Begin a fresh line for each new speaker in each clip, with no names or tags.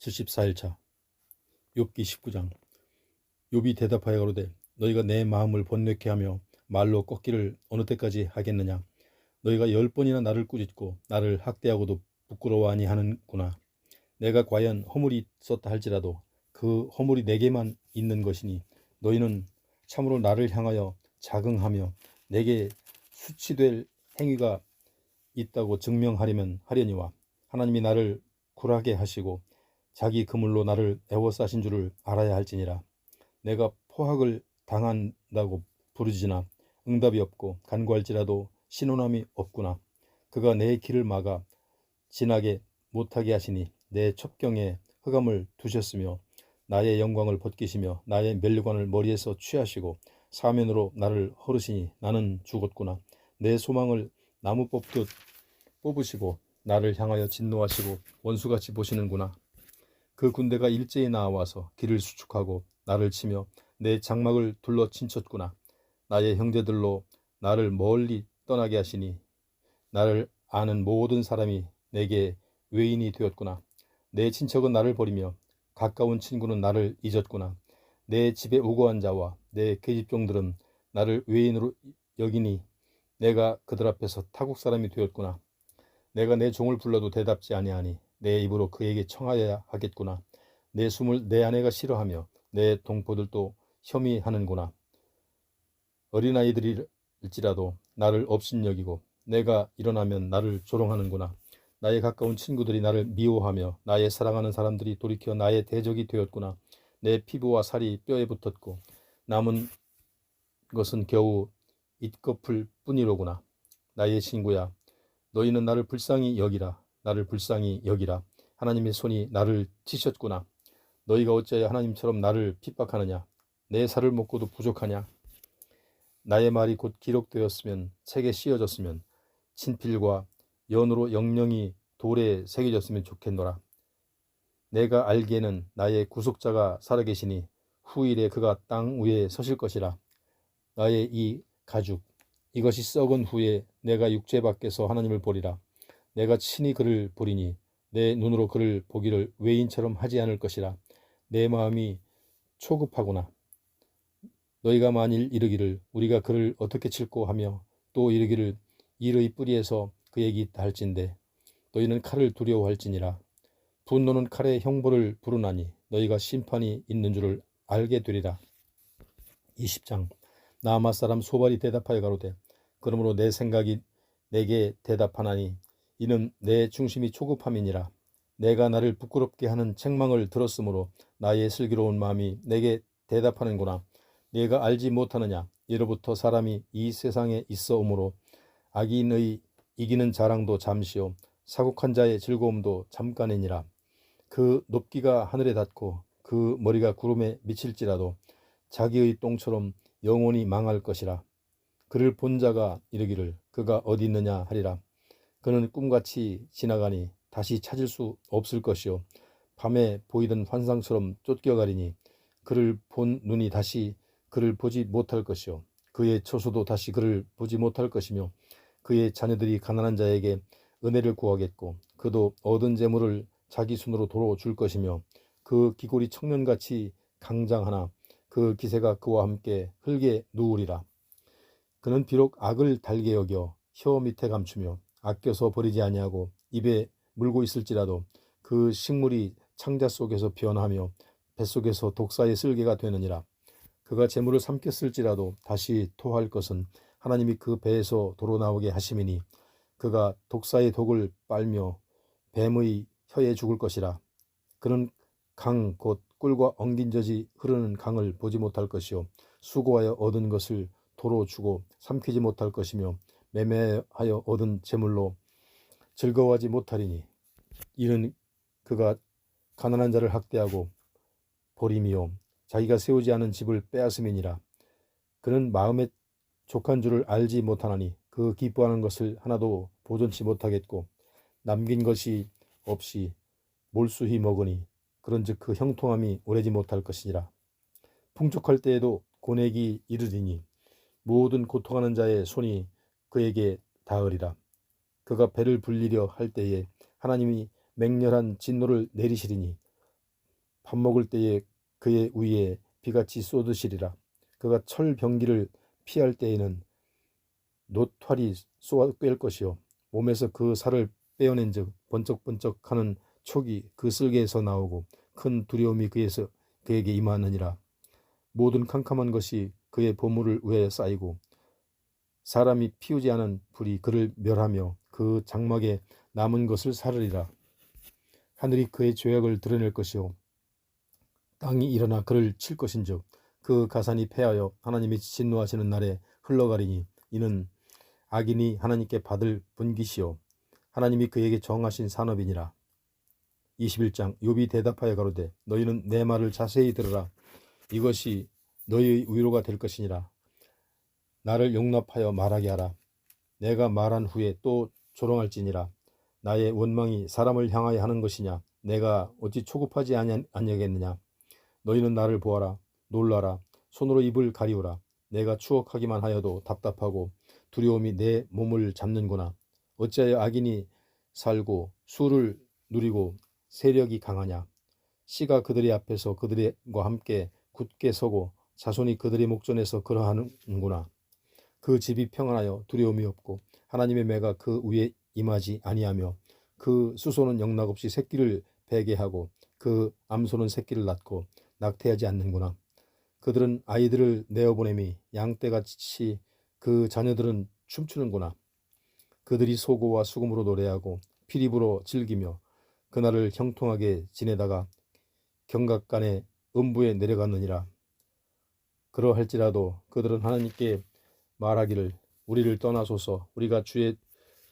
74일차. 욥기 19장. 욥이 대답하여 가로되 너희가 내 마음을 번뇌케 하며 말로 꺾기를 어느 때까지 하겠느냐? 너희가 열 번이나 나를 꾸짖고 나를 학대하고도 부끄러워하니 하는구나. 내가 과연 허물이 있었다 할지라도 그 허물이 내게만 있는 것이니 너희는 참으로 나를 향하여 자긍하며 내게 수치될 행위가 있다고 증명하려면 하려니와 하나님이 나를 굴하게 하시고 자기 그물로 나를 애워싸신 줄을 알아야 할지니라. 내가 포악을 당한다고 부르짖으나 응답이 없고 간구할지라도 신원함이 없구나. 그가 내 길을 막아 지나게 못하게 하시니 내 첩경에 흑암을 두셨으며 나의 영광을 벗기시며 나의 멸류관을 머리에서 취하시고 사면으로 나를 허르시니 나는 죽었구나. 내 소망을 나무 뽑듯 뽑으시고 나를 향하여 진노하시고 원수같이 보시는구나 그 군대가 일제히 나와서 길을 수축하고 나를 치며 내 장막을 둘러 친쳤구나. 나의 형제들로 나를 멀리 떠나게 하시니 나를 아는 모든 사람이 내게 외인이 되었구나. 내 친척은 나를 버리며 가까운 친구는 나를 잊었구나. 내 집에 우거한 자와 내 계집종들은 나를 외인으로 여기니 내가 그들 앞에서 타국 사람이 되었구나. 내가 내 종을 불러도 대답지 아니하니 내 입으로 그에게 청하여야 하겠구나. 내 숨을 내 아내가 싫어하며 내 동포들도 혐의하는구나. 어린아이들일지라도 나를 업신여기고 내가 일어나면 나를 조롱하는구나. 나의 가까운 친구들이 나를 미워하며 나의 사랑하는 사람들이 돌이켜 나의 대적이 되었구나. 내 피부와 살이 뼈에 붙었고 남은 것은 겨우 it꺼풀 뿐이로구나. 나의 친구야 너희는 나를 불쌍히 여기라 나를 불쌍히 여기라. 하나님의 손이 나를 치셨구나. 너희가 어찌하여 하나님처럼 나를 핍박하느냐? 내 살을 먹고도 부족하냐? 나의 말이 곧 기록되었으면 책에 씌어졌으면 친필과 연으로 영영이 돌에 새겨졌으면 좋겠노라. 내가 알기에는 나의 구속자가 살아계시니 후일에 그가 땅 위에 서실 것이라. 나의 이 가죽 이것이 썩은 후에 내가 육체 밖에서 하나님을 보리라 내가 친히 그를 보리니 내 눈으로 그를 보기를 외인처럼 하지 않을 것이라 내 마음이 초급하구나. 너희가 만일 이르기를 우리가 그를 어떻게 칠고 하며 또 이르기를 이의 뿌리에서 그에게 있다 할진대. 너희는 칼을 두려워할지니라. 분노는 칼의 형벌을 부르나니 너희가 심판이 있는 줄을 알게 되리라. 20장. 나아마 사람 소발이 대답하여 가로되 그러므로 내 생각이 내게 대답하나니 이는 내 중심이 초급함이니라. 내가 나를 부끄럽게 하는 책망을 들었으므로 나의 슬기로운 마음이 내게 대답하는구나. 내가 알지 못하느냐. 이로부터 사람이 이 세상에 있어 오므로 악인의 이기는 자랑도 잠시요 사국한 자의 즐거움도 잠깐이니라. 그 높기가 하늘에 닿고 그 머리가 구름에 미칠지라도 자기의 똥처럼 영원히 망할 것이라. 그를 본 자가 이르기를 그가 어디 있느냐 하리라 그는 꿈같이 지나가니 다시 찾을 수 없을 것이요. 밤에 보이던 환상처럼 쫓겨가리니 그를 본 눈이 다시 그를 보지 못할 것이요. 그의 처소도 다시 그를 보지 못할 것이며 그의 자녀들이 가난한 자에게 은혜를 구하겠고 그도 얻은 재물을 자기 손으로 도로 줄 것이며 그 기골이 청년같이 강장하나 그 기세가 그와 함께 흙에 누우리라. 그는 비록 악을 달게 여겨 혀 밑에 감추며 아껴서 버리지 아니하고 입에 물고 있을지라도 그 식물이 창자 속에서 변하며 뱃속에서 독사의 쓸개가 되느니라. 그가 재물을 삼켰을지라도 다시 토할 것은 하나님이 그 배에서 도로 나오게 하심이니 그가 독사의 독을 빨며 뱀의 혀에 죽을 것이라. 그는 강 곧 꿀과 엉긴 젖이 흐르는 강을 보지 못할 것이요 수고하여 얻은 것을 도로 주고 삼키지 못할 것이며 매매하여 얻은 재물로 즐거워하지 못하리니 이는 그가 가난한 자를 학대하고 버림이요 자기가 세우지 않은 집을 빼앗음이니라. 그는 마음에 족한 줄을 알지 못하나니 그 기뻐하는 것을 하나도 보존치 못하겠고 남긴 것이 없이 몰수히 먹으니 그런즉 그 형통함이 오래지 못할 것이니라. 풍족할 때에도 고내기 이르리니 모든 고통하는 자의 손이 그에게 닿으리라 그가 배를 불리려 할 때에 하나님이 맹렬한 진노를 내리시리니 밥 먹을 때에 그의 위에 비같이 쏟으시리라. 그가 철 병기를 피할 때에는 노털이 쏘아 꿰일 것이요 몸에서 그 살을 빼어낸즉 번쩍번쩍하는 촉이 그 쓸개에서 나오고 큰 두려움이 그에서 그에게 임하느니라. 모든 캄캄한 것이 그의 보물을 위에 쌓이고 사람이 피우지 않은 불이 그를 멸하며 그 장막에 남은 것을 사르리라. 하늘이 그의 죄악을 드러낼 것이요 땅이 일어나 그를 칠 것인즉 그 가산이 패하여 하나님이 진노하시는 날에 흘러가리니 이는 악인이 하나님께 받을 분깃이요 하나님이 그에게 정하신 산업이니라. 21장 욥이 대답하여 가로되 너희는 내 말을 자세히 들으라 이것이 너희의 위로가 될 것이니라. 나를 용납하여 말하게 하라. 내가 말한 후에 또 조롱할지니라. 나의 원망이 사람을 향하여 하는 것이냐? 내가 어찌 초급하지 아니- 아니하겠느냐? 너희는 나를 보아라. 놀라라. 손으로 입을 가리우라. 내가 추억하기만 하여도 답답하고 두려움이 내 몸을 잡는구나. 어찌하여 악인이 살고 수를 누리고 세력이 강하냐? 씨가 그들의 앞에서 그들과 함께 굳게 서고 자손이 그들의 목전에서 그러하는구나. 그 집이 평안하여 두려움이 없고 하나님의 매가 그 위에 임하지 아니하며 그 수소는 영락없이 새끼를 베게 하고 그 암소는 새끼를 낳고 낙태하지 않는구나. 그들은 아이들을 내어보내미 양떼같이 그 자녀들은 춤추는구나. 그들이 소고와 수금으로 노래하고 피리부로 즐기며 그날을 형통하게 지내다가 경각간에 음부에 내려갔느니라. 그러할지라도 그들은 하나님께 말하기를 우리를 떠나소서 우리가 주의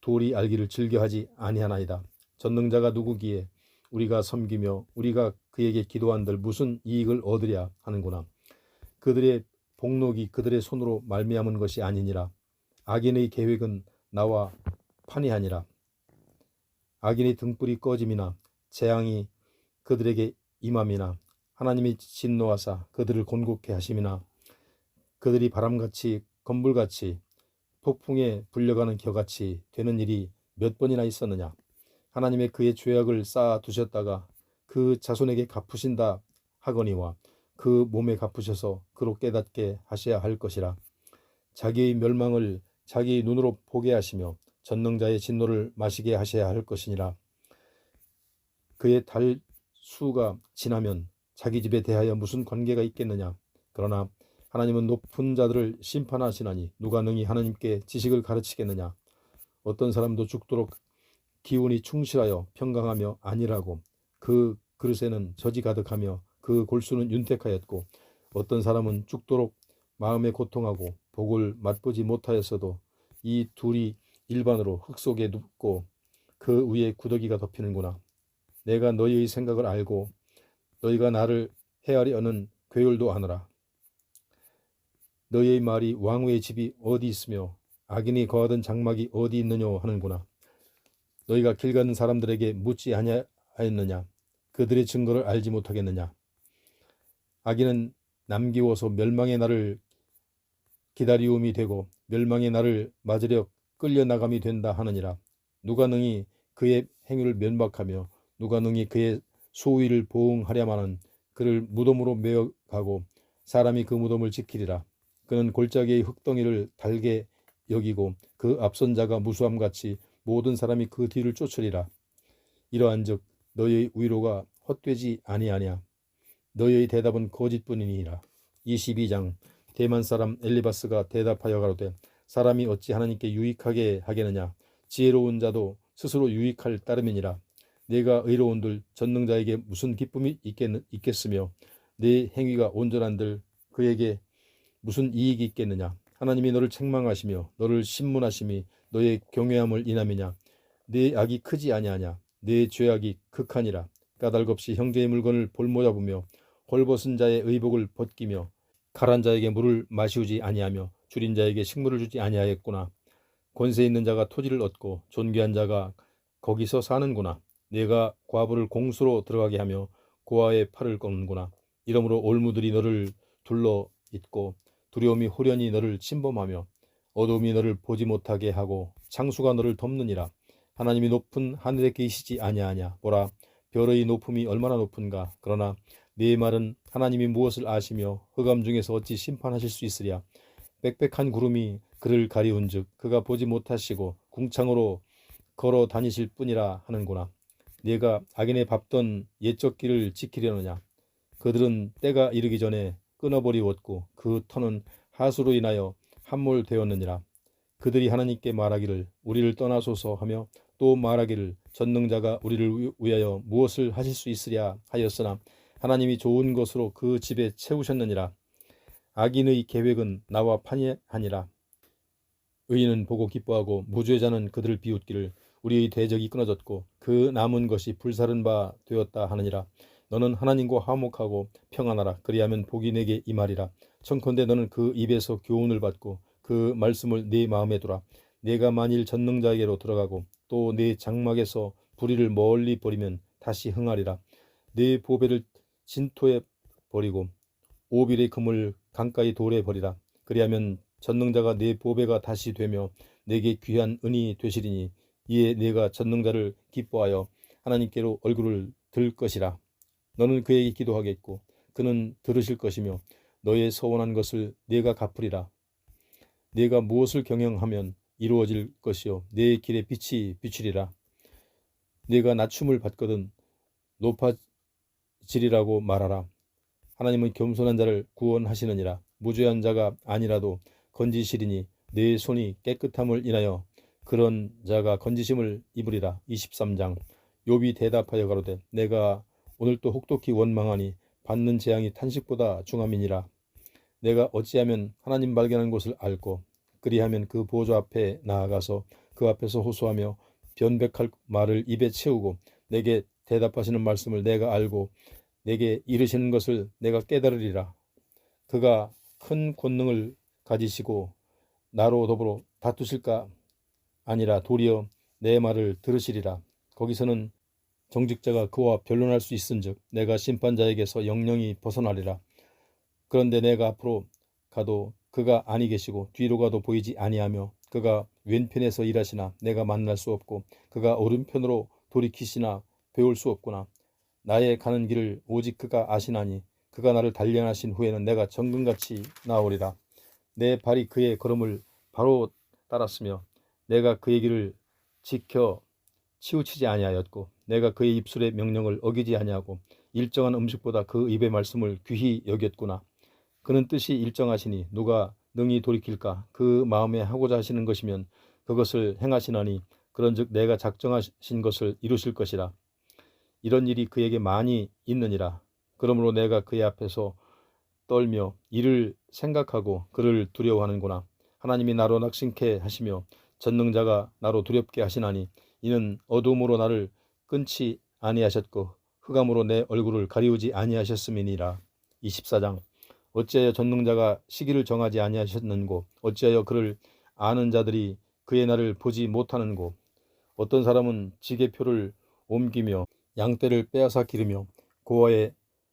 도리 알기를 즐겨하지 아니하나이다. 전능자가 누구기에 우리가 섬기며 우리가 그에게 기도한들 무슨 이익을 얻으랴 하는구나. 그들의 복록이 그들의 손으로 말미암은 것이 아니니라. 악인의 계획은 나와 판이하니라. 악인의 등불이 꺼짐이나 재앙이 그들에게 임함이나 하나님이 진노하사 그들을 곤곡해 하심이나 그들이 바람같이 건불같이 폭풍에 불려가는 겨같이 되는 일이 몇 번이나 있었느냐? 하나님의 그의 죄악을 쌓아 두셨다가 그 자손에게 갚으신다 하거니와 그 몸에 갚으셔서 그로 깨닫게 하셔야 할 것이라. 자기의 멸망을 자기의 눈으로 보게 하시며 전능자의 진노를 마시게 하셔야 할 것이니라. 그의 달 수가 지나면 자기 집에 대하여 무슨 관계가 있겠느냐? 그러나 하나님은 높은 자들을 심판하시나니 누가 능히 하나님께 지식을 가르치겠느냐? 어떤 사람도 죽도록 기운이 충실하여 평강하며 아니라고 그 그릇에는 젖이 가득하며 그 골수는 윤택하였고 어떤 사람은 죽도록 마음에 고통하고 복을 맛보지 못하였어도 이 둘이 일반으로 흙 속에 눕고 그 위에 구더기가 덮이는구나. 내가 너희의 생각을 알고 너희가 나를 헤아리려는 괴율도 하노라 너희의 말이 왕후의 집이 어디 있으며 악인이 거하던 장막이 어디 있느냐 하는구나. 너희가 길 가는 사람들에게 묻지 아니하였느냐? 그들의 증거를 알지 못하겠느냐? 악인은 남기워서 멸망의 날을 기다리움이 되고 멸망의 날을 맞으려 끌려 나감이 된다 하느니라. 누가 능히 그의 행위를 면박하며 누가 능히 그의 소위를 보응하려마는 그를 무덤으로 메어 가고 사람이 그 무덤을 지키리라. 그는 골짜기의 흙덩이를 달게 여기고 그 앞선 자가 무수함같이 모든 사람이 그 뒤를 쫓으리라. 이러한즉 너희의 위로가 헛되지 아니하냐. 너희의 대답은 거짓뿐이니라. 22장 대만 사람 엘리바스가 대답하여 가로되 사람이 어찌 하나님께 유익하게 하겠느냐. 지혜로운 자도 스스로 유익할 따름이니라. 내가 의로운들 전능자에게 무슨 기쁨이 있겠, 있겠으며 내 행위가 온전한들 그에게 무슨 이익이 있겠느냐? 하나님이 너를 책망하시며 너를 신문하심이 너의 경외함을 인함이냐? 내 악이 크지 아니하냐? 내 죄악이 극하니라. 까닭없이 형제의 물건을 볼모잡으며 홀벗은 자의 의복을 벗기며 가란 자에게 물을 마시우지 아니하며 줄인 자에게 식물을 주지 아니하였구나. 권세 있는 자가 토지를 얻고 존귀한 자가 거기서 사는구나. 내가 과부를 공수로 들어가게 하며 고아의 팔을 꺾는구나. 이러므로 올무들이 너를 둘러 있고 두려움이 호련히 너를 침범하며 어둠이 너를 보지 못하게 하고 창수가 너를 덮느니라. 하나님이 높은 하늘에 계시지 아니하냐. 보라 별의 높음이 얼마나 높은가. 그러나 네 말은 하나님이 무엇을 아시며 흑암 중에서 어찌 심판하실 수 있으랴. 빽빽한 구름이 그를 가리운즉 그가 보지 못하시고 궁창으로 걸어 다니실 뿐이라 하는구나. 네가 악인의 밟던 옛적 길을 지키려느냐. 그들은 때가 이르기 전에 끊어버리웠고 그 터는 하수로 인하여 함몰 되었느니라. 그들이 하나님께 말하기를 우리를 떠나소서 하며 또 말하기를 전능자가 우리를 위하여 무엇을 하실 수 있으랴 하였으나 하나님이 좋은 것으로 그 집에 채우셨느니라. 악인의 계획은 나와 판이하니라. 의인은 보고 기뻐하고 무죄자는 그들을 비웃기를 우리의 대적이 끊어졌고 그 남은 것이 불사른 바 되었다 하느니라 너는 하나님과 화목하고 평안하라. 그리하면 복이 내게 임하리라. 청컨대 너는 그 입에서 교훈을 받고 그 말씀을 네 마음에 두라. 내가 만일 전능자에게로 들어가고 또 내 장막에서 불의를 멀리 버리면 다시 흥하리라. 내 보배를 진토에 버리고 오빌의 금을 강가의 돌에 버리라. 그리하면 전능자가 내 보배가 다시 되며 내게 귀한 은이 되시리니 이에 내가 전능자를 기뻐하여 하나님께로 얼굴을 들 것이라 너는 그에게 기도하겠고 그는 들으실 것이며 너의 서원한 것을 내가 갚으리라. 내가 무엇을 경영하면 이루어질 것이요 내 길에 빛이 비추리라. 내가 낮춤을 받거든 높아지리라고 말하라. 하나님은 겸손한 자를 구원하시느니라. 무죄한 자가 아니라도 건지시리니 내 손이 깨끗함을 인하여 그런 자가 건지심을 입으리라. 23장. 욥이 대답하여 가로되 내가 오늘 또 혹독히 원망하니 받는 재앙이 탄식보다 중함이니라 내가 어찌하면 하나님 발견한 곳을 알고 그리하면 그 보좌 앞에 나아가서 그 앞에서 호소하며 변백할 말을 입에 채우고 내게 대답하시는 말씀을 내가 알고 내게 이르시는 것을 내가 깨달으리라. 그가 큰 권능을 가지시고 나로 더불어 다투실까 아니라 도리어 내 말을 들으시리라. 거기서는 정직자가 그와 변론할 수 있은즉 내가 심판자에게서 영영이 벗어나리라. 그런데 내가 앞으로 가도 그가 아니 계시고 뒤로 가도 보이지 아니하며 그가 왼편에서 일하시나 내가 만날 수 없고 그가 오른편으로 돌이키시나 배울 수 없구나. 나의 가는 길을 오직 그가 아시나니 그가 나를 단련하신 후에는 내가 정금같이 나오리라. 내 발이 그의 걸음을 바로 따랐으며 내가 그의 길을 지켜 치우치지 아니하였고 내가 그의 입술의 명령을 어기지 아니하고 일정한 음식보다 그 입의 말씀을 귀히 여겼구나. 그는 뜻이 일정하시니 누가 능히 돌이킬까? 그 마음에 하고자 하시는 것이면 그것을 행하시나니 그런즉 내가 작정하신 것을 이루실 것이라. 이런 일이 그에게 많이 있느니라. 그러므로 내가 그의 앞에서 떨며 이를 생각하고 그를 두려워하는구나. 하나님이 나로 낙심케 하시며 전능자가 나로 두렵게 하시나니 이는 어둠으로 나를 끊지 아니하셨고 흑암으로 내 얼굴을 가리우지 아니하셨음이니라 24장 어찌하여 전능자가 시기를 정하지 아니하셨는고 어찌하여 그를 아는 자들이 그의 날을 보지 못하는고 어떤 사람은 지게표를 옮기며 양떼를 빼앗아 기르며 고아의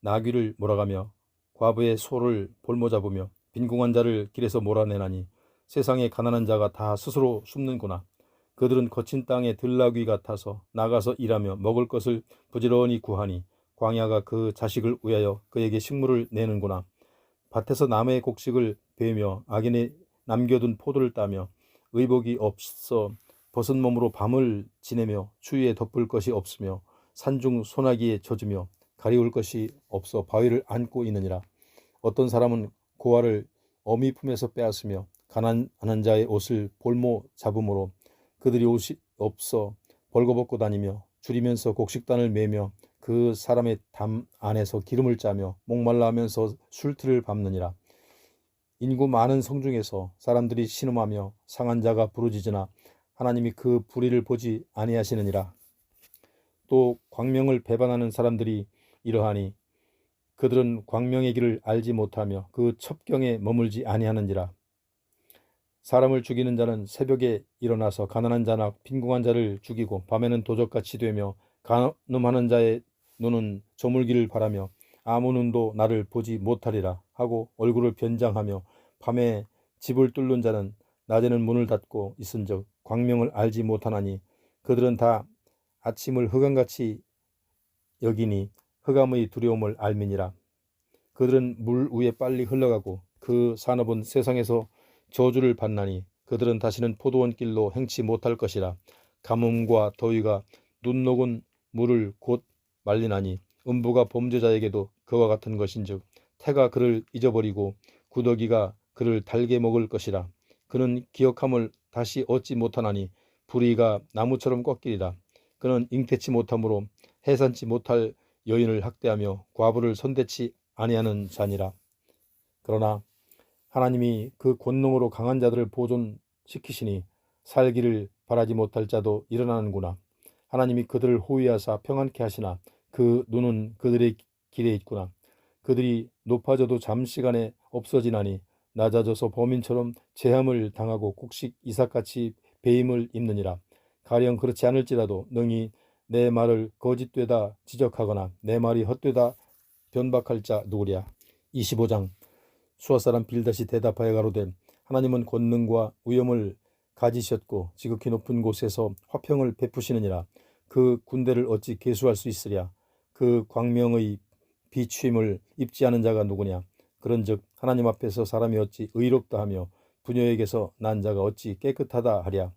나귀를 몰아가며 과부의 소를 볼모 잡으며 빈궁한 자를 길에서 몰아내나니 세상에 가난한 자가 다 스스로 숨는구나. 그들은 거친 땅의 들나귀 같아서 나가서 일하며 먹을 것을 부지런히 구하니 광야가 그 자식을 위하여 그에게 식물을 내는구나. 밭에서 남의 곡식을 베며 악인이 남겨둔 포도를 따며 의복이 없어 벗은 몸으로 밤을 지내며 추위에 덮을 것이 없으며 산중 소나기에 젖으며 가리울 것이 없어 바위를 안고 있느니라 어떤 사람은 고아를 어미 품에서 빼앗으며 가난한 자의 옷을 볼모 잡음으로 그들이 옷이 없어 벌거벗고 다니며 줄이면서 곡식단을 매며 그 사람의 담 안에서 기름을 짜며 목말라 하면서 술틀을 밟느니라. 인구 많은 성 중에서 사람들이 신음하며 상한 자가 부르짖으나 하나님이 그 불의를 보지 아니하시느니라. 또 광명을 배반하는 사람들이 이러하니 그들은 광명의 길을 알지 못하며 그 첩경에 머물지 아니하는지라. 사람을 죽이는 자는 새벽에 일어나서 가난한 자나 빈궁한 자를 죽이고 밤에는 도적같이 되며 간음하는 자의 눈은 저물기를 바라며 아무 눈도 나를 보지 못하리라 하고 얼굴을 변장하며 밤에 집을 뚫는 자는 낮에는 문을 닫고 있은즉 광명을 알지 못하나니 그들은 다 아침을 흑암같이 여기니 흑암의 두려움을 알미니라. 그들은 물 위에 빨리 흘러가고 그 산업은 세상에서 저주를 받나니 그들은 다시는 포도원 길로 행치 못할 것이라. 가뭄과 더위가 눈 녹은 물을 곧 말리나니 음부가 범죄자에게도 그와 같은 것인즉 태가 그를 잊어버리고 구더기가 그를 달게 먹을 것이라. 그는 기억함을 다시 얻지 못하나니 불의가 나무처럼 꺾이리라. 그는 잉태치 못함으로 해산치 못할 여인을 학대하며 과부를 손대치 아니하는 자니라. 그러나 하나님이 그 권능으로 강한 자들을 보존시키시니 살기를 바라지 못할 자도 일어나는구나. 하나님이 그들을 호위하사 평안케 하시나 그 눈은 그들의 길에 있구나. 그들이 높아져도 잠시간에 없어지나니 낮아져서 범인처럼 재함을 당하고 곡식 이삭같이 배임을 입느니라. 가령 그렇지 않을지라도 능히 내 말을 거짓되다 지적하거나 내 말이 헛되다 변박할 자 누구랴. 25장 수아 사람 빌닷이 대답하여 가로되 하나님은 권능과 위엄을 가지셨고 지극히 높은 곳에서 화평을 베푸시느니라. 그 군대를 어찌 계수할 수 있으랴. 그 광명의 비추임을 입지 않은 자가 누구냐. 그런즉 하나님 앞에서 사람이 어찌 의롭다 하며 부녀에게서 난 자가 어찌 깨끗하다 하랴.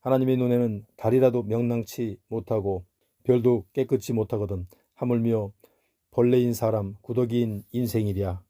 하나님의 눈에는 달이라도 명랑치 못하고 별도 깨끗이 못하거든 하물며 벌레인 사람 구더기인 인생이랴.